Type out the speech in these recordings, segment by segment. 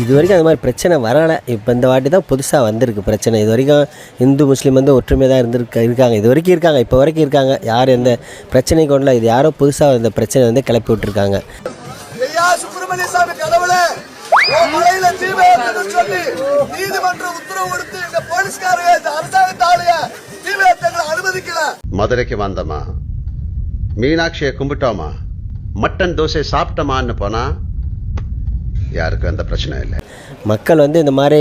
இது வரைக்கும் அது மாதிரி பிரச்சனை வரலை. இப்போ இந்த வாட்டி தான் புதுசாக வந்திருக்கு பிரச்சனை. இது வரைக்கும் இந்து முஸ்லீம் வந்து ஒற்றுமையாக தான் இருந்திருக்க இருக்காங்க. இது வரைக்கும் இருக்காங்க. இப்போ வரைக்கும் இருக்காங்க. யார் எந்த பிரச்சனை கொண்டல இது யாரோ புதுசாக இந்த பிரச்சனை வந்து கிளப்பி விட்டுருக்காங்க. மதுரைக்கு வந்தோமா மீனாட்சியை கும்பிட்டோமா மட்டன் தோசை சாப்பிட்டோமான்னு போனா யாருக்கும் எந்த பிரச்சனையும் இல்லை. மக்கள் வந்து இந்த மாதிரி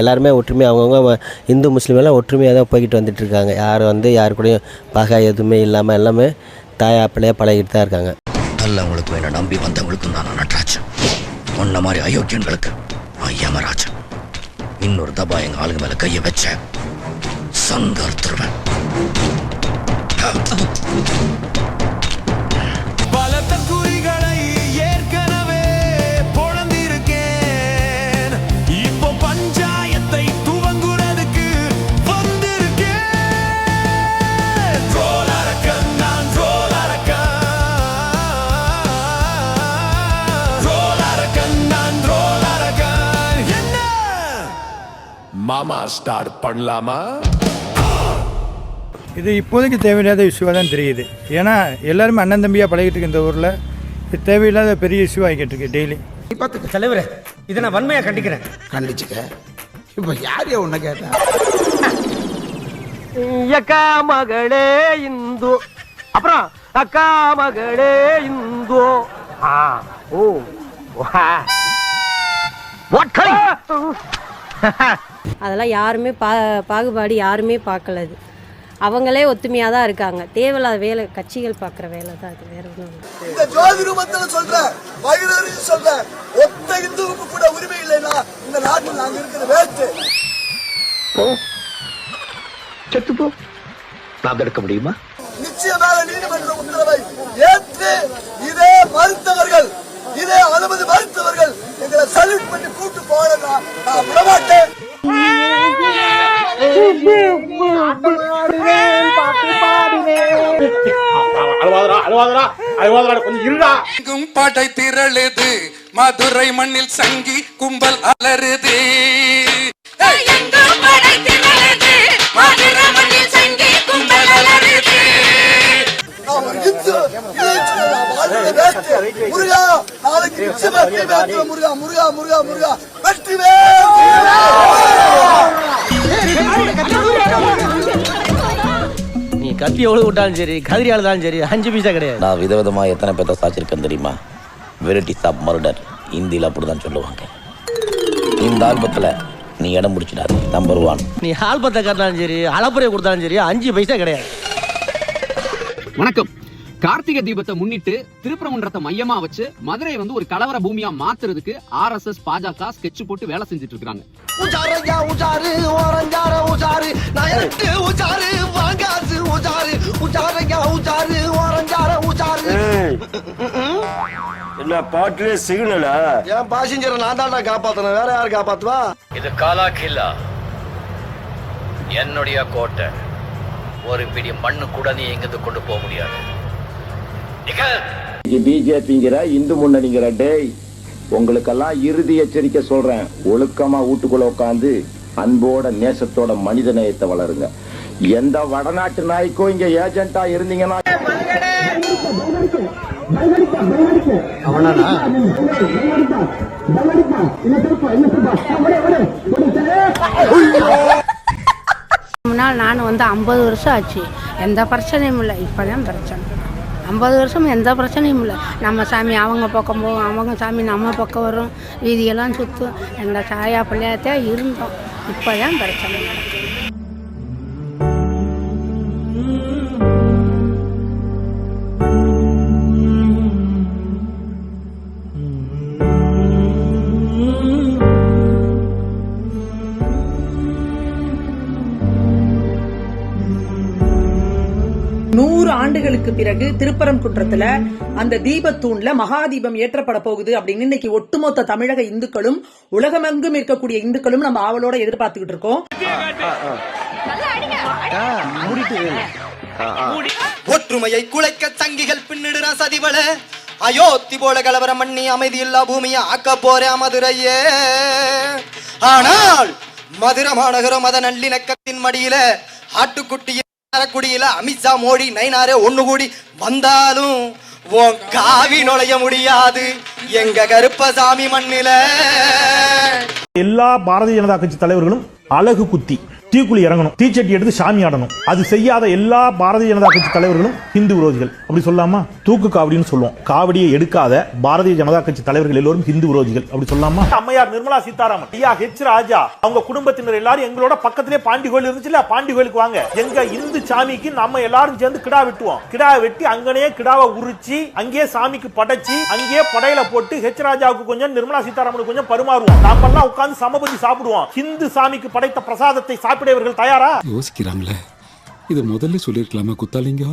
எல்லாருமே ஒற்றுமையாக அவங்கவுங்க இந்து முஸ்லீம் எல்லாம் ஒற்றுமையாக தான் போய்கிட்டு வந்துட்டு இருக்காங்க. யார் வந்து யாரு கூடயும் பகை எதுவுமே இல்லாமல் எல்லாமே தாயா பிள்ளையாக பழகிட்டு தான் இருக்காங்க. நல்லவங்களுக்கும் என்ன நம்பி வந்தவங்களுக்கும் தான் நான் நட்ராஜன். உன்ன மாதிரி அயோக்கியன்களுக்கு நான் யமராஜன். இன்னொரு தபா எங்க ஆளுங்க மேல கைய வச்ச சங்கர்த்துருவேன் பலத்த மாமா ஸ்டார்ட் பண்ணலாமா? இது இப்போதைக்கு தேவையில்லாத இஷ்யூவாக தான் தெரியுது. ஏன்னா எல்லாருமே அண்ணன் தம்பியாக பழகிட்டு இருக்க இந்த ஊரில் இது தேவையில்லாத பெரிய இஷ்யூ ஆகிக்கிட்டு இருக்கு டெய்லி தலைவரே இதை நான் வன்மையா கண்டிக்கிறேன். கண்டிச்சுக்க. இப்ப யார் உன்னை கேட்டா? அக்கா மகளே இந்து. அப்புறம் அக்கா மகளே இந்து. ஆ ஓ அதெல்லாம் யாருமே பா பாகுபாடு யாருமே பார்க்கல அது. அவங்களே ஒத்துமையாக தான் இருக்காங்க. தேவையில்லாத வேலை கட்சிகள் பார்க்குற வேலை தான் அது வேற ஒன்றும் இந்த ஜோதி ரூபத்துல சொல்றேன் வயிறு சொல்றேன் ஒத்த இந்துவுக்கு கூட உரிமை இல்லைன்னா இந்த நாட்டில் நாங்க இருக்கிற வேஸ்ட் செத்துப்போ நான் தடுக்க முடியுமா? நிச்சயமாக நீதிமன்ற உத்தரவை ஏற்று இதே மறுத்தவர்கள் இதே அனுமதி மறுத்தவர்கள் எங்களை சல்யூட் பண்ணி கூட்டு போனா நான் விடமாட்டேன். எங்கும் படை திரளுது மதுரை மண்ணில் சங்கி கும்பல் அலறுது. வைக்கிறோம் முருகா முருகா முருகா முருகா. வெற்றி நீ கத்தி எவ்வளோ விட்டாலும் சரி கதிரி ஆளுதாலும் சரி அஞ்சு பைசா கிடையாது. நான் விதவிதமா எத்தனை பேர்த்த சாச்சிருக்கேன் தெரியுமா? வெரைட்டிஸ் ஆஃப் மர்டர் இந்தியில் அப்படிதான் சொல்லுவாங்க. இந்த ஆல்பத்தில் நீ இடம் முடிச்சிடாது நம்பர் ஒன் நீ ஆல்பத்தை காட்டினாலும் சரி அளப்புறையை கொடுத்தாலும் சரி அஞ்சு பைசா கிடையாது. வணக்கம். கார்த்திகை தீபத்தை முன்னிட்டு திருப்பரங்குன்றத்தை மையமா வச்சு மதுரை வந்து ஒரு கலவர பூமியா மாத்துறதுக்கு ஆர்எஸ்எஸ் பாஜக ஸ்கெட்ச் போட்டு வேலை செஞ்சுட்டு இருக்காங்க. என்ன பாட்டிலே சிக்னலா? என் பாசஞ்சரை நான் தான்டா காப்பாத்தணும். வேற யாரு காப்பாத்துவா? இது காலா கில்லா என்னுடைய கோட்டை. ஒரு பிடி மண்ணு கூட நீ எங்கிருந்து கொண்டு போக முடியாது. பிஜேபிங்கிற இந்து முன்னணிங்கிற டேய் உங்களுக்கெல்லாம் இறுதி எச்சரிக்கை சொல்றேன். ஒழுக்கமா வீட்டுக்குள்ள உட்காந்து அன்போட நேசத்தோட மனித நேயத்தை வளருங்க. எந்த வடநாட்டு நாய்க்கும் இங்க ஏஜென்ட்டா இருந்தீங்கன்னா முன்னால் நான் வந்து ஐம்பது வருஷம் ஆச்சு. எந்த பிரச்சனையும் இல்லை. இப்போ தான் பிரச்சனை. ஐம்பது வருஷம் எந்த பிரச்சனையும் இல்லை. நம்ம சாமி அவங்க பக்கம் போகும் அவங்க சாமி நம்ம பக்கம் வரும். வீதியெல்லாம் சுற்றும் எங்கள் சாயா பிள்ளையாத்தான் இருந்தோம். இப்போ தான் பிரச்சனை நடக்குது. ஆண்டுகளுக்கு பிறகு திருப்பரங்குன்றத்துல அந்த தீபத்தூண்ல மகாதீபம் ஏற்றப்பட போகுது அப்படின்னு இன்னைக்கு ஒட்டுமொத்த தமிழக இந்துக்களும் உலகமெங்கும் இருக்கக்கூடிய இந்துக்களும் நம்ம ஆவலோட எதிர்பார்த்துக்கிட்டு இருக்கோம். ஒற்றுமையை குலைக்க சங்கிகள் பின்னிடுற சதிவல அயோத்தி போல கலவரம் பண்ணி அமைதி இல்லா பூமியை ஆக்க போறேன் மதுரையே. ஆனால் மதுரை மாநகரம் மத நல்லிணக்கத்தின் மடியில ஆட்டுக்குட்டியில காரக்குடியில அமித்ஷா மோடி நைனாரே ஒண்ணு கூடி வந்தாலும் உன் காவி நுழைய முடியாது. எங்க கருப்பசாமி மண்ணில. எல்லா பாரதிய ஜனதா கட்சி தலைவர்களும் அழகு குத்தி. தீக்குழி இறங்கணும். தீச்சட்டி எடுத்து சாமி ஆடணும். அது செய்யாத எல்லா பாரதிய ஜனதா கட்சி தலைவர்களும் ஹிந்து விரோதிகள். அப்படி சொல்லாமா? தூக்கு காவடின்னு சொல்லுவோம். காவடியை எடுக்காத பாரதிய ஜனதா கட்சி தலைவர்கள் எல்லோரும் ஹிந்து விரோதிகள். அப்படி சொல்லாமா? அம்மையார் நிர்மலா சீதாராமன் ஐயா ஹெச் ராஜா அவங்க குடும்பத்தினர் எல்லாரும் எங்களோட பக்கத்திலே பாண்டி கோயில் இருந்துச்சுல பாண்டி கோயிலுக்கு வாங்க. எங்க இந்து சாமிக்கு நம்ம எல்லாரும் சேர்ந்து கிடா வெட்டுவோம். கிடா வெட்டி அங்கனே கிடாவை உரிச்சு அங்கேயே சாமிக்கு படைச்சு அங்கேயே படையில போட்டு ஹெச் ராஜாவுக்கு கொஞ்சம் நிர்மலா சீதாராமனுக்கு கொஞ்சம் பருமாறுவோம். நாம எல்லாம் உட்கார்ந்து சமபதி சாப்பிடுவோம். ஹிந்து சாமிக்கு படைத்த பிரசாதத்தை சாப்பிட இவர்கள் தயாரா? யோசிக்கிறாங்களே. இது முதல்ல சொல்லிருக்கலாமா குத்தாலிங்க.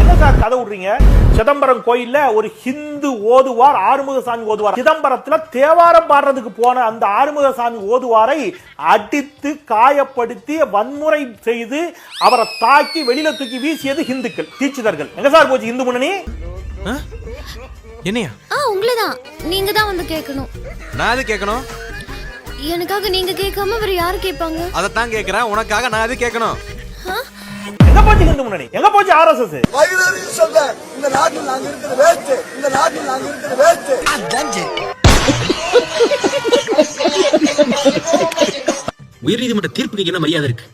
என்ன சார் கதை விடுறீங்க? சிதம்பரம் கோயில்ல ஒரு ஹிந்து ஓதுவார் ஆறுமுகசாமி ஓதுவார். சிதம்பரத்துல தேவாரம் பாடுறதுக்கு போன அந்த ஆறுமுகசாமி ஓதுவாரை அடித்து காயப்படுத்தி வன்முறை செய்து அவரை தாக்கி வெளியில தூக்கி வீசியது ஹிந்துக்கள் தீட்சிதர்கள். எங்க சார் போச்சு இந்து முன்னணி? என்னையா? ஆ உங்களை தான் நீங்க தான் வந்து கேட்கணும். நான் அது கேட்கணும்? எனக்காக நீங்க கேட்காம வேற யாரு கேட்பாங்க? அதைத்தான் கேட்கறேன். உனக்காக நான் அது கேட்கணும்? எங்க போச்சு இந்து முன்னணி எங்க போச்சு ஆர்எஸ்எஸ் வயிறு சொல்றேன் இந்த நாட்டில் நாங்க இருக்கிற வேஸ்ட் இந்த நாட்டில் நாங்க இருக்கிற வேஸ்ட் உயர்நீதிமன்ற தீர்ப்புக்கு என்ன மரியாதை இருக்கு?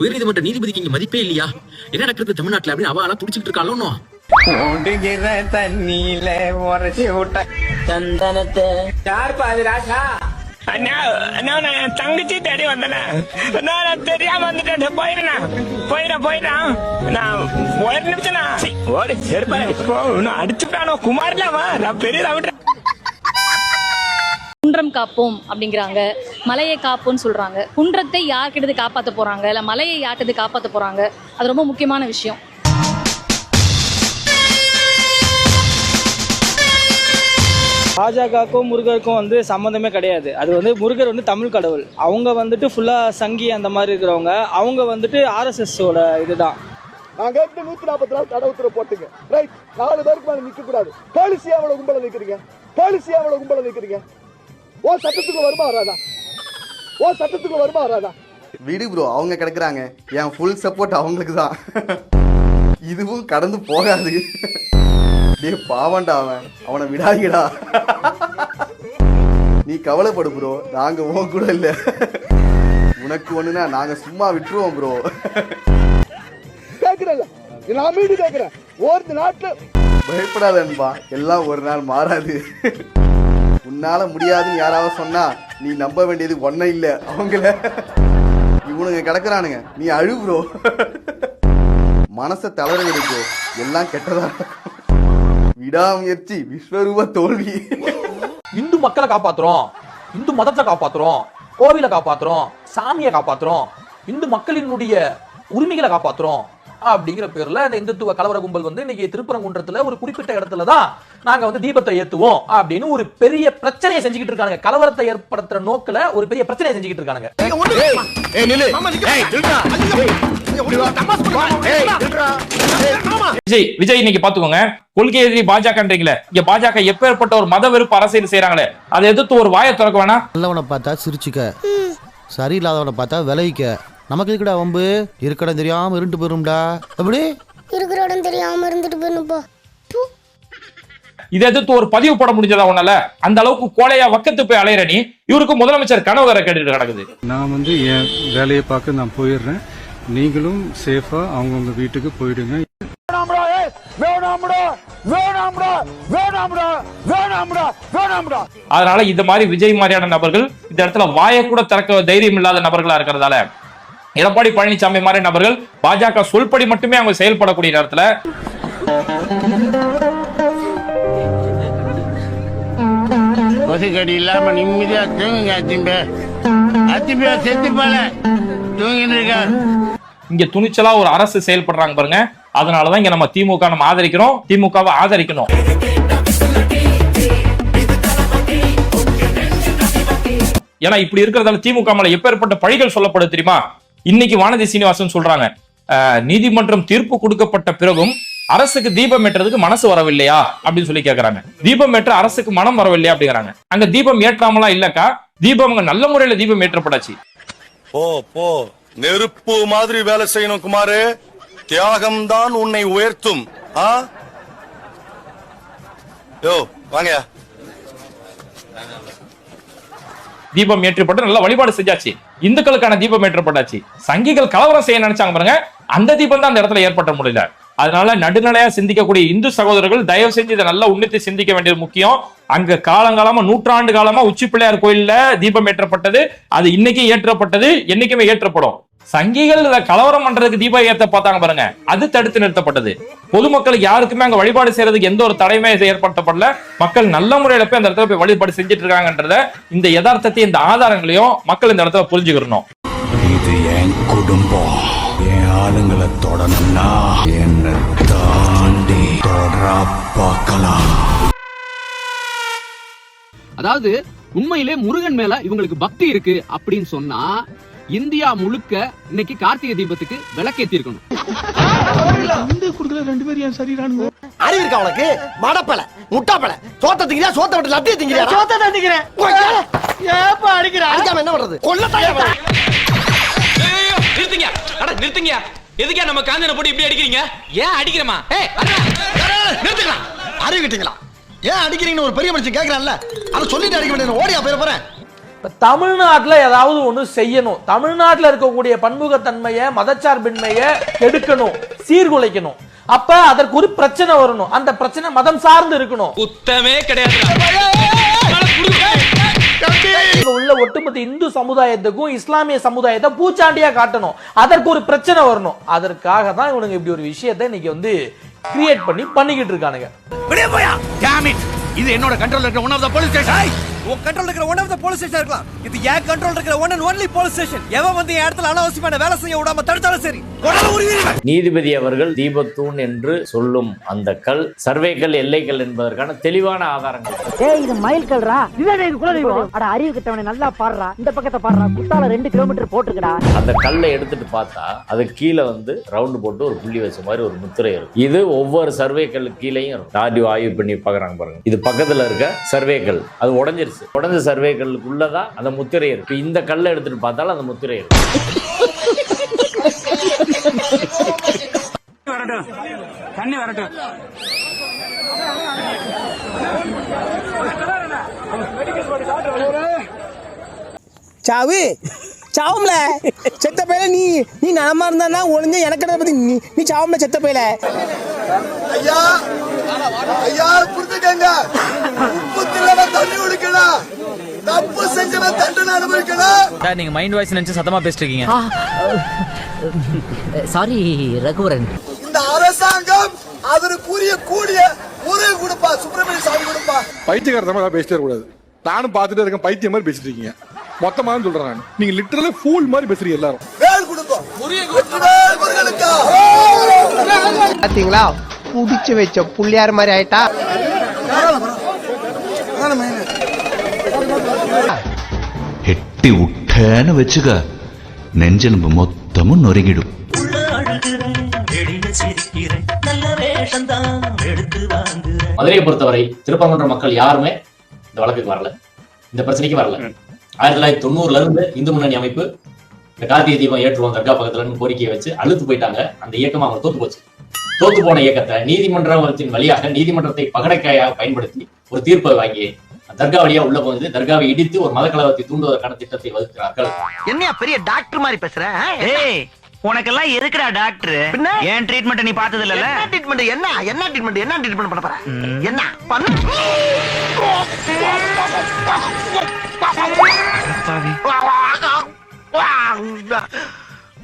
உயர்நீதிமன்ற நீதிபதிக்கு இங்க மதிப்பே இல்லையா? என்ன நடக்கிறது தமிழ்நாட்டுல அப்படின்னு அவ துடிச்சிட்டு இருக்காளோ ஓடுகிற தண்ணியில உரைச்சி விட்ட சந்தனத்தை. யார் பாது ராசா அண்ணா அண்ணா நான் தங்கச்சி தேடி வந்தேன் நான் தெரியாம வந்துட்டேன் போயிடுறேன் போயிடுறேன் போயிடுறேன் நான் ஒரு நிமிஷம் ஓடி செருப்பா நான் அடிச்சுட்டானோ குமார்லாமா நான் பெரிய விட்டுறேன் குன்றம் காப்போம் அப்படிங்கிறாங்க. மலையை காப்போம்னு சொல்றாங்க. குன்றத்தை யார்கிட்ட காப்பாத்த போறாங்க? இல்ல மலையை யார்கிட்ட காப்பாத்த போறாங்க? அது ரொம்ப முக்கியமான விஷயம். பாஜகவுக்கும் முருகருக்கும் வந்து சம்மந்தமே கிடையாது. அது வந்து முருகர் வந்து தமிழ் கடவுள். அவங்க வந்துட்டு ஃபுல்லா சங்கி அந்த மாதிரி இருக்கிறவங்க. அவங்க வந்துட்டு ஆர்எஸ்எஸோட இதுதான். நாங்க எப்படி நூத்தி நாற்பத்தி நாலு தடை உத்தரவு போட்டுங்க? ரைட் நாலு பேருக்கு மேல நிக்க கூடாது போலீஸ் எவ்வளவு கும்பல நிக்கிறீங்க? போலீஸ் எவ்வளவு கும்பல நிக்கிறீங்க? ஓ சட்டத்துக்கு வருமா வராதா? ஓ சட்டத்துக்கு வருமா வராதா? விடு ப்ரோ அவங்க கிடக்குறாங்க. என் ஃபுல் சப்போர்ட் அவங்களுக்கு தான் இதுவும் கடந்து போகாது. டேய் பாவண்டா அவன். அவனை விடாதீடா நீ கவலைப்படு ப்ரோ நாங்க உன் கூட இல்ல. உனக்கு ஒண்ணுனா நாங்க சும்மா விட்டுருவோம் ப்ரோ கேக்குறேன்ல நான் மீண்டும் கேக்குறேன். ஒரு நாட்டுல பயப்படாத அன்பா. எல்லாம் ஒரு நாள் மாறாது. உன்னால முடியாதுன்னு யாராவது சொன்னா நீ நம்ப வேண்டியது ஒன்னும் இல்ல அவங்கள. இவனுங்க கிடக்குறானுங்க. நீ அழு ப்ரோ மனசை தளர எல்லாம் கெட்டதா. விடாமுயற்சி விஸ்வரூப தோல்வி. இந்து மக்களை காப்பாத்துறோம். இந்து மதத்தை காப்பாத்துறோம். கோவிலை காப்பாத்துறோம். சாமியை காப்பாத்துறோம். இந்து மக்களினுடைய உரிமைகளை காப்பாத்துறோம். அப்படிங்கிற பேர்ல இந்த இந்துத்துவ கலவர கும்பல் வந்து இன்னைக்கு திருப்பரங்குன்றத்துல ஒரு குறிப்பிட்ட இடத்துல தான் நாங்க வந்து தீபத்தை ஏத்துவோம் அப்படின்னு ஒரு பெரிய பிரச்சனையை செஞ்சுக்கிட்டு இருக்காங்க கலவரத்தை ஏற்படுத்துற நோக்கில ஒரு பெரிய பிரச்சனையை செஞ்சுக்கிட்டு இருக்காங்க விஜய் விஜய் இன்னைக்கு பாத்துக்கோங்க. கொள்கை எதிரி பாஜகன்றீங்களே இங்க பாஜக எப்பேற்பட்ட ஒரு மத வெறுப்பு அரசியல் செய்யறாங்களே அதை எதிர்த்து ஒரு வாயை திறக்க வேணாம். நல்லவனை பார்த்தா சிரிச்சுக்க. சரியில்லாதவனை பார்த்தா விளைவிக்க. நமக்கு இருக்கடா வம்பு? இருக்கடம் தெரியாம இருண்டு போயிரும்டா. எப்படி? இருக்கிற இடம் தெரியாம இருந்துட்டு போயிருப்போ இதை எதிர்த்து ஒரு பதிவு போட முடிஞ்சதா உன்னால? அந்த அளவுக்கு கோலையா வக்கத்து போய் அலையிற நீ? இவருக்கு முதலமைச்சர் கனவு வேற கேட்டுட்டு கிடக்குது. நான் வந்து என் வேலையை பார்க்க நான் போயிடுறேன். நீங்களும் சேஃபா அவங்கவுங்க வீட்டுக்கு போயிடுங்க. வேணாம்டா வேணாம்டா வேணாம்டா வேணாம்டா வேணாம்டா. அதனால இந்த மாதிரி விஜய் மாதிரியான நபர்கள் இந்த இடத்துல வாயை கூட திறக்க தைரியம் இல்லாத நபர்களா இருக்கிறதால எடப்பாடி பழனிசாமி மாதிரி நபர்கள் பாஜக சொல்படி மட்டுமே அவங்க செயல்படக்கூடிய நேரத்துல கொசுக்கடி இல்லாம நிம்மதியா தூங்குங்க அத்திம்பே அத்திம்பே செத்து போல. தூங்கிட்டு இருக்கார். இங்க துணிச்சலா ஒரு அரசு செயல்படுறாங்க பாருங்க. அதனாலதான் இங்க நம்ம திமுக நம்ம ஆதரிக்கிறோம். திமுகவை ஆதரிக்கணும். ஏன்னா இப்படி இருக்கிறதால திமுக மேல எப்பேற்பட்ட பழிகள் சொல்லப்படுது தெரியுமா? இன்னைக்கு வானதி சீனிவாசன் சொல்றாங்க நீதிமன்றம் தீர்ப்பு கொடுக்கப்பட்ட பிறகும் அரசுக்கு தீபம் ஏற்றுறதுக்கு மனசு வரவில்லையா? அப்படின்னு சொல்லி கேக்குறாங்க. தீபம் ஏற்ற அரசுக்கு மனம் வரவில்லையா? அப்படிங்கிறாங்க. அங்க தீபம் ஏற்றாமலாம் இல்லக்கா தீபம் அங்க நல்ல முறையில தீபம் ஏற்றப்படாச்சு போ போ. நெருப்பு மாதிரி வேலை செய்யணும் குமாரு. தியாகம் தான் உன்னை உயர்த்தும். ஆ? யோ வாங்கயா தீபம் ஏற்றப்பட்டு நல்ல வழிபாடு செஞ்சாச்சு. இந்துக்களுக்கான தீபம் ஏற்றப்பட்டாச்சு. சங்கிகள் கலவரம் செய்ய நினைச்சாங்க பாருங்க. அந்த தீபம் தான் அந்த இடத்துல ஏற்பட்ட முடியல அதனால நடுநிலையா சிந்திக்கக்கூடிய இந்து சகோதரர்கள் தயவு செஞ்சு இதை நல்லா உன்னித்து சிந்திக்க வேண்டியது முக்கியம். அங்க காலங்காலமா நூற்றாண்டு காலமா உச்சி பிள்ளையார் கோயில்ல தீபம் ஏற்றப்பட்டது. அது இன்னைக்கு ஏற்றப்பட்டது என்னைக்குமே ஏற்றப்படும். சங்கிகள் இதை கலவரம் பண்றதுக்கு தீபம் ஏற்ற பார்த்தாங்க பாருங்க. அது தடுத்து நிறுத்தப்பட்டது. பொதுமக்களுக்கு யாருக்குமே அங்க வழிபாடு செய்யறதுக்கு எந்த ஒரு தடையுமே ஏற்படுத்தப்படல. மக்கள் நல்ல முறையில போய் அந்த இடத்துல போய் வழிபாடு செஞ்சுட்டு இருக்காங்கன்றத இந்த யதார்த்தத்தை இந்த ஆதாரங்களையும் மக்கள் இந்த இடத்துல புரிஞ்சுக்கிறணும். இது என் குடும்பம்? என் ஆளுங்களை தொடணும்னா என்ன தாண்டி தொடரா பார்க்கலாம். அதாவது உண்மையிலே முருகன் மேல இவங்களுக்கு பக்தி இருக்கு அப்படின்னு சொன்னா இந்தியா முழுக்க இன்னைக்கு கார்த்திகை தீபத்துக்கு விளக்கேத்தி இருக்கணும் அறிவு இருக்கா உனக்கு? மடப்பல முட்டாப்பல. சோத்த திங்கிறியா சோத்த விட்டு லத்திய திங்கிறியா சோத்த திங்கிறேன். ஏப்பா அடிக்கிற அடிக்காம என்ன பண்றது? நிறுத்துங்க அட நிறுத்துங்க எதுக்கே நம்ம காஞ்சனை போட்டு இப்படி அடிக்கிறீங்க ஏன் அடிக்கிறமா ஏய் நிறுத்துக்கலாம் அறிவு கிட்டீங்களா ஏன் அடிக்கிறீங்கன்னு ஒரு பெரிய மனுஷன் கேக்குறான்ல அதை சொல்லிட்டு அடிக்க வேண்டிய ஓடியா போயிட போறேன் தமிழ்நாட்டுல ஏதாவது ஒண்ணு செய்யணும் தமிழ்நாட்டுல இருக்கக்கூடிய பன்முகத்தன்மையை மதச்சார்பின்மையை கெடுக்கணும் சீர்குலைக்கணும் அப்ப அதற்கு ஒரு பிரச்சனை வரணும் அந்த பிரச்சனை மதம் சார்ந்து இருக்கணும் குத்தமே கிடையாது உள்ள ஒட்டுமொத்த இந்து சமுதாயத்துக்கும் இஸ்லாமிய சமுதாயத்தை பூச்சாண்டியா காட்டணும். அதற்கு ஒரு பிரச்சனை வரணும். அதற்காக தான் இவனுங்க இப்படி ஒரு விஷயத்தை இன்னைக்கு வந்து கிரியேட் பண்ணி பண்ணிக்கிட்டு இருக்கானுங்க. இது என்னோட கண்ட்ரோல்ல இருக்கிற one of the police station உன் கண்ட்ரோல் இருக்கிற one of the police station இருக்கலாம். இது ஏன் கண்ட்ரோல் இருக்கிற one and only police station எவன் வந்து என் இடத்துல அனாவசியமான வேலை செய்ய விடாம தடுத்தாலும் சரி நீதிபதி அவர்கள் தீபத்தூண் என்று சொல்லும் அந்த கல் சர்வேக்கல் எல்லைக்கல் என்பதற்கான தெளிவான ஆதாரங்கள். ஏய் இது மயில் கல்றா? இதுதான் இது குலதெய்வம். அட அறிவு கிட்டவனே நல்லா பாடுறா. இந்த பக்கத்தை பாடுறா. குத்தால ரெண்டு கிலோமீட்டர் போட்டுக்கடா. அந்த கல்லை எடுத்துட்டு பார்த்தா அது கீழே வந்து ரவுண்டு போட்டு ஒரு புள்ளி வச்ச மாதிரி ஒரு முத்திரை இருக்கும். இது ஒவ்வொரு சர்வே கல் கீழேயும் இருக்கும். ஆய்வு பண்ணி பார்க்கறாங்க பாருங்க. இது பக்கத்துல இருக்க சர்வே கல் அது உடஞ்சிருச்சு. உடஞ்ச சர்வே கல்லுக்குள்ளதான் அந்த முத்திரை இருக்கு. இந்த கல்லை எடுத்துட்டு பார்த்தாலும் அந்த முத்திரை இருக்கு. தண்ணி வரட்டும். சாவு. சாவும்ல. செத்த பையல நீ நீ நலமா இருந்தா ஒளிஞ்ச எனக்கு பத்தி நீ நீ சாவும்ல செத்த பையல. ஐயா ஐயா புரிஞ்சுக்கங்க. உப்பு தில்லவ தண்ணி குடிக்கணும். தப்பு செஞ்சவன் தண்டனை அனுபவிக்கணும். நீங்க மைண்ட் வாய்ஸ் நினைச்சு சத்தமா பேசிட்டு இருக்கீங்க சாரி ரகுவரன். இந்த அரசாங்கம் அதற்குரிய கூடிய உறவு கொடுப்பா சுப்பிரமணிய சாமி கொடுப்பா பைத்தியக்காரத்தமா பேசிட்டே கூடாது நானும் பார்த்துட்டே இருக்கேன் பைத்தியம் மாதிரி பேசிட்டு இருக்கீங்க. மொத்தமா சொல்றேன் நான். நீங்க லிட்டரலா ஃபூல் மாதிரி பேசுறீங்க எல்லாரும். பாத்தீங்களா புடிச்சு வச்ச புள்ளியார் மாதிரி ஆயிட்டா எட்டி விட்டேன்னு வச்சுக்க நெஞ்செலும்பு மொத்தமும் நொறுங்கிடும் மதுரையை பொறுத்தவரை திருப்பரங்குன்ற மக்கள் யாருமே இந்த வழக்குக்கு வரல இந்த பிரச்சனைக்கு வரல ஆயிரத்தி தொள்ளாயிரத்தி தொண்ணூறுல இருந்து இந்து முன்னணி அமைப்பு இந்த கார்த்திகை தீபம் ஏற்றுவோம் தர்கா பக்கத்துல கோரிக்கையை வச்சு அழுத்து போயிட்டாங்க அந்த இயக்கம் அவங்க தோத்து போச்சு தோத்து போன இயக்கத்தை நீதிமன்றத்தின் வழியாக நீதிமன்றத்தை பகடைக்காயாக பயன்படுத்தி ஒரு தீர்ப்பை வாங்கி தர்கா வழியா உள்ள போகுது தர்காவை இடித்து ஒரு மத கலவரத்தை தூண்டுவதற்கான திட்டத்தை வகுக்கிறார்கள் என்னையா பெரிய டாக்டர் மாதிரி பேசுற ஏய் உனக்கெல்லாம் எதுக்குடா டாக்டர் ஏன் ட்ரீட்மெண்ட் நீ பார்த்தது இல்ல என்ன ட்ரீட்மெண்ட் என்ன என்ன ட்ரீட்மெண்ட் என்ன ட்ரீட்மெண்ட் பண்ண போற என்ன பண்ணு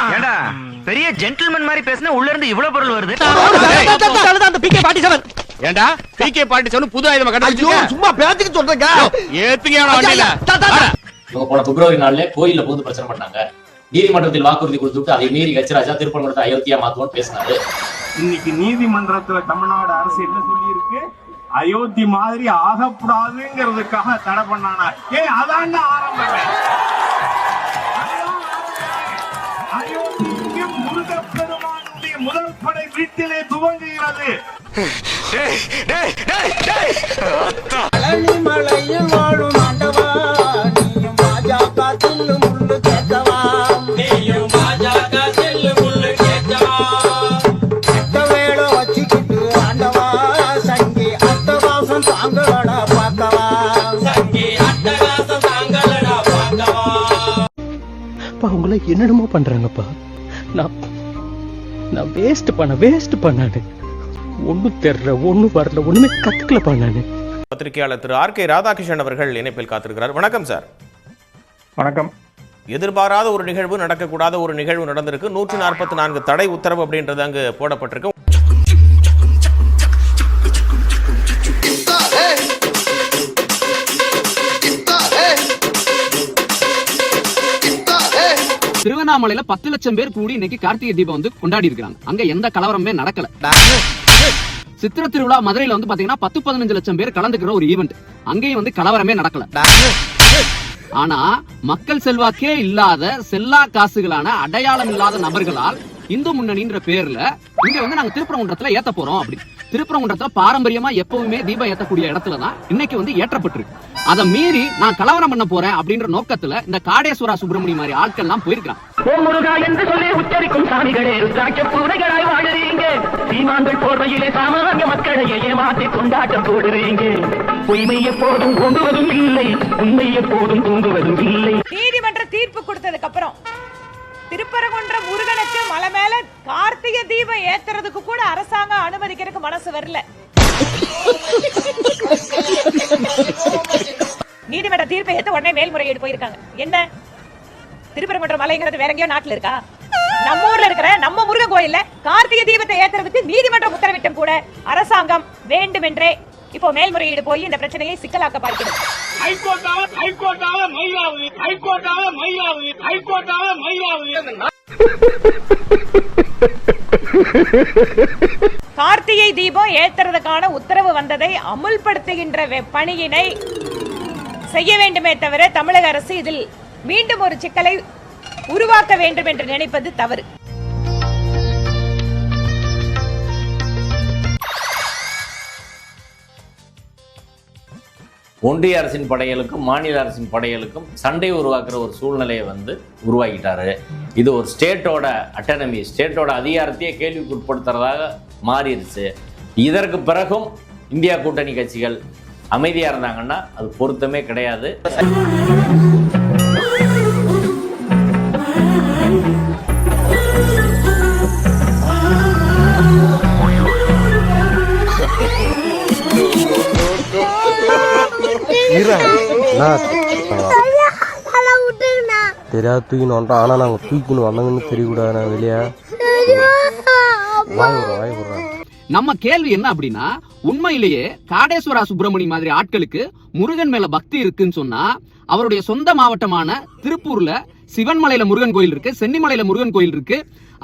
ஏண்டா? பெரிய ஜென்டில்மேன் மாதிரி பேசினா உள்ள இருந்து இவ்வளவு பொருள் வருது? அந்த பிகே பாட்டி செவன் ஏண்டா? பிகே பாட்டி சொல்லு புது ஆயுதம் ஐயோ சும்மா பேச்சுக்கு சொல்றேங்க. ஏத்துங்க இவங்க போன பிப்ரவரி நாள்ல கோயில்ல புகுந்து பிரச்சனை பண்ணாங்க. நீதிமன்றத்தில் வாக்குறுதி கொடுத்துட்டு அதை மீறி கச்சராஜா திருப்பரங்குன்றத்தை அயோத்தியா மாத்துவோம்னு பேசினாரு. இன்னைக்கு நீதிமன்றத்துல தமிழ்நாடு அரசு என்ன சொல்லி இருக்கு அயோத்தி மாதிரி ஆகக்கூடாதுங்கிறதுக்காக தடை பண்ணானா ஏ அதான் ஆரம்பமே. களத்திலே துவங்குகிறது. மலையில் வாழும் ஆண்டவா நீயும் பாஜக தில்லு முள்ளு நீயும் அத்த வேலை வச்சுக்கிட்டு ஆண்டவா சங்கி தாங்களடா சங்கி அட்டவாசம் தாங்களடா பார்க்கவா? அப்பா உங்களை என்னென்னமோ பண்றாங்கப்பா. நான் நான் வேஸ்ட் பண்ண வேஸ்ட் பண்ணானு. ஒன்றும் தெரியல ஒன்றும் வரல ஒன்றுமே கற்றுக்கலப்பா நான் பத்திரிகையாளர் திரு ஆர் கே ராதாகிருஷ்ணன் அவர்கள் இணைப்பில் காத்திருக்கிறார். வணக்கம் சார். வணக்கம். எதிர்பாராத ஒரு நிகழ்வு நடக்கக்கூடாத ஒரு நிகழ்வு நடந்திருக்கு. நூற்றி நாற்பத்தி நான்கு தடை உத்தரவு அப்படின்றது அங்கு போடப்பட்டிருக்கு. திருவண்ணாமலையில பத்து லட்சம் பேர் கூடி இன்னைக்கு கார்த்திகை தீபம் வந்து கொண்டாடி இருக்காங்க அங்க எந்த கலவரமே நடக்கல. சித்திர திருவிழா மதுரையில வந்து பாத்தீங்கன்னா பத்து பதினஞ்சு லட்சம் பேர் கலந்துக்கிற ஒரு ஈவெண்ட் அங்கேயும் வந்து கலவரமே நடக்கல. ஆனா மக்கள் செல்வாக்கே இல்லாத செல்லா காசுகளான அடையாளம் இல்லாத நபர்களால் இந்து முன்னணின்ற பேர்ல இங்க வந்து நாங்க திருப்பரங்குன்றத்துல ஏத்த போறோம் அப்படி திருப்பரங்குன்றத்துல பாரம்பரியமா எப்பவுமே தீபம் ஏத்தக்கூடிய இடத்துல தான் இன்னைக்கு வந்து ஏற்றப்பட்டிருக்கு. அதை மீறி நான் கலவரம் பண்ண போறேன் அப்படின்ற நோக்கத்துல இந்த காடேஸ்வரா சுப்பிரமணி மாதிரி ஆட்கள் எல்லாம் போயிருக்காங்க ஓம் முருகா என்று சொல்லி உச்சரிக்கும் சாமிகளே ருத்ராட்ச பூனைகளாய் வாழுறீங்க. சீமான்கள் போர்வையிலே சாமானிய மக்களையே ஏமாற்றி கொண்டாட்டம் போடுறீங்க. பொய்மை எப்போதும் ஓங்குவதும் இல்லை உண்மை எப்போதும் தூங்குவதும் இல்லை. நீதிமன்ற தீர்ப்பு கொடுத்ததுக்கு அப்புறம் திருப்பரங்குன்ற முருகனுக்கு மலை மேல கார்த்திகை தீபம் ஏத்துறதுக்கு கூட அரசாங்கம் அனுமதிக்கிறதுக்கு மனசு வரல. நீதிமன்ற தீர்ப்பை ஏத்து உடனே மேல்முறையீடு போயிருக்காங்க. என்ன? திருப்பரங்குன்ற மலைங்கிறது வேற எங்கேயோ நாட்டுல இருக்கா? நம்ம ஊர்ல இருக்கிற நம்ம முருகன் கோயில்ல கார்த்திகை தீபத்தை ஏத்துறதுக்கு நீதிமன்றம் உத்தரவிட்டும் கூட அரசாங்கம் வேண்டுமென்றே இப்போ மேல்முறையீடு போய் இந்த பிரச்சனையை சிக்கலாக்க பார்க்கிறது. ஹைகோர்ட்டால ஹைகோர்ட்டால மயிலாவது ஹைகோர்ட்டால மயிலாவது ஹைகோர்ட்டால மயிலாவது கார்த்திகை தீபம் ஏத்துறதுக்கான உத்தரவு வந்ததை அமுல்படுத்துகின்ற பணியினை செய்ய வேண்டுமே தவிர தமிழக அரசு இதில் மீண்டும் ஒரு சிக்கலை உருவாக்க வேண்டும் என்று நினைப்பது தவறு. ஒன்றிய அரசின் படைகளுக்கும் மாநில அரசின் படைகளுக்கும் சண்டை உருவாக்குற ஒரு சூழ்நிலையை வந்து உருவாக்கிட்டாரு. இது ஒரு ஸ்டேட்டோட அட்டனமி ஸ்டேட்டோட அதிகாரத்தையே கேள்விக்குட்படுத்துறதாக மாறிடுச்சு. இதற்கு பிறகும் இந்தியா கூட்டணி கட்சிகள் அமைதியாக இருந்தாங்கன்னா அது பொருத்தமே கிடையாது. தெரியாது தூக்கின்னு வந்துட்டோம் ஆனால் நாங்கள் தூக்கின்னு தெரியக்கூடாது வெளியே. வாய் வாய் நம்ம கேள்வி என்ன அப்படின்னா உண்மையிலேயே காடேஸ்வரா சுப்பிரமணி மாதிரி ஆட்களுக்கு முருகன் மேல பக்தி இருக்குன்னு சொன்னா அவருடைய சொந்த மாவட்டமான திருப்பூர்ல சிவன்மலையில முருகன் கோயில் இருக்கு சென்னிமலையில முருகன் கோயில் இருக்கு.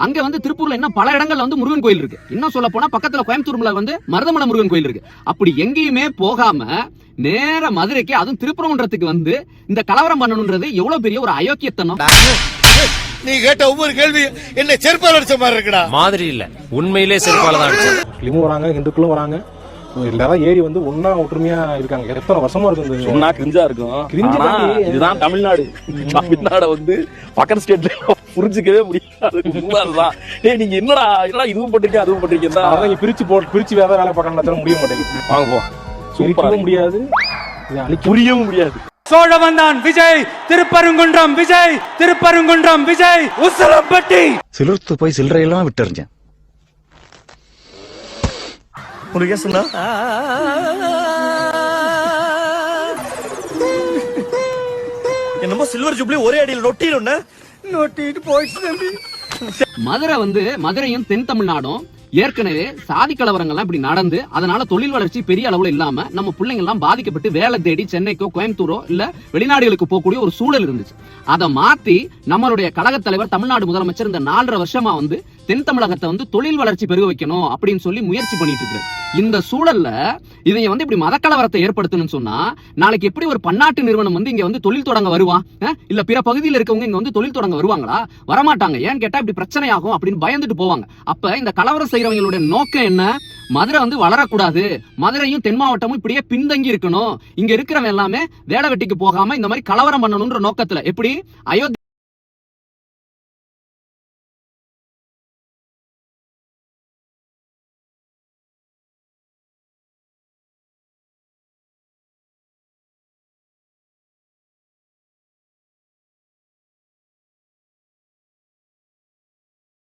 அங்க வந்து திருப்பூர்ல இன்னும் பல இடங்கள்ல வந்து முருகன் கோயில் இருக்கு. இன்னும் சொல்ல போனா பக்கத்துல கோயம்புத்தூர்ல வந்து மருதமலை முருகன் கோயில் இருக்கு. அப்படி எங்கேயுமே போகாம நேர மதுரைக்கு அதுவும் திருப்பரங்குன்றத்துக்கு வந்து இந்த கலவரம் பண்ணணும்ன்றது எவ்வளவு பெரிய ஒரு அயோக்கியத்தனம்? நீ கேட்ட ஒவ்வொரு கேள்வி என்ன செருப்பால் அடிச்ச மாதிரி இருக்குடா. மாதிரி இல்ல. உண்மையிலே செருப்பால தான் முஸ்லீமும் வராங்க இந்துக்களும் வராங்க. எல்லாரும் ஏரி வந்து ஒன்னா ஒற்றுமையா இருக்காங்க. எத்தனை வருஷமா இருக்கு இந்த சொன்னா கிரிஞ்சா இருக்கும். கிரிஞ்சு இதுதான் தமிழ்நாடு. தமிழ்நாட வந்து பக்கத்து ஸ்டேட்ல புரிஞ்சுக்கவே முடியாது. அதுதான் டேய் நீங்க என்னடா என்னடா இதுவும் பண்றீங்க அதுவும் இங்க பிரிச்சு போட்டு பிரிச்சு வேற வேலை பார்க்கணும் முடிய மாட்டேங்குது. வாங்க போ பிரிக்கவும் முடியாது. புரியவும் முடியாது. சோழவந்தான் விஜய் திருப்பரங்குன்றம் விஜய் திருப்பரங்குன்றம் விஜய் உசலம்பட்டி. சிலிர்த்து போய் சில்லறையெல்லாம் விட்டுறிஞ்சேன். ஒரு கேஸ் என்னமோ சில்வர் ஜூப்ளி ஒரே அடியில் நொட்டிடும் நொட்டிட்டு போயிடுச்சு தம்பி. மதுரை வந்து மதுரையும் தென் தமிழ்நாடும் ஏற்கனவே சாதி கலவரங்கள்லாம் இப்படி நடந்து அதனால தொழில் வளர்ச்சி பெரிய அளவுல இல்லாம நம்ம பிள்ளைங்க எல்லாம் பாதிக்கப்பட்டு வேலை தேடி சென்னைக்கோ கோயம்புத்தூரோ இல்ல வெளிநாடுகளுக்கு போகக்கூடிய ஒரு சூழல் இருந்துச்சு. அதை மாத்தி நம்மளுடைய கழகத் தலைவர் தமிழ்நாடு முதலமைச்சர் இந்த நாலரை வருஷமா வந்து தென் தமிழகத்தை வந்து தொழில் வளர்ச்சி பெருக வைக்கணும் அப்படின்னு சொல்லி முயற்சி பண்ணிட்டு இருக்கு இந்த சூழல்ல இவங்க வந்து இப்படி மதக்கலவரத்தை ஏற்படுத்தணும்னு சொன்னா நாளைக்கு எப்படி ஒரு பன்னாட்டு நிறுவனம் வந்து இங்க வந்து தொழில் தொடங்க வருவான் இல்ல பிற பகுதியில் இருக்கவங்க இங்க வந்து தொழில் தொடங்க வருவாங்களா? வரமாட்டாங்க. ஏன்னு கேட்டா இப்படி பிரச்சனை ஆகும் அப்படின்னு பயந்துட்டு போவாங்க. அப்ப இந்த கலவரம் செய்யறவங்களுடைய நோக்கம் என்ன? மதுரை வந்து வளரக்கூடாது. மதுரையும் தென் மாவட்டமும் இப்படியே பின்தங்கி இருக்கணும். இங்க இருக்கிறவன் எல்லாமே வேலை வெட்டிக்கு போகாம இந்த மாதிரி கலவரம் பண்ணணும்ன்ற நோக்கத்துல. எப்படி? அயோத்தி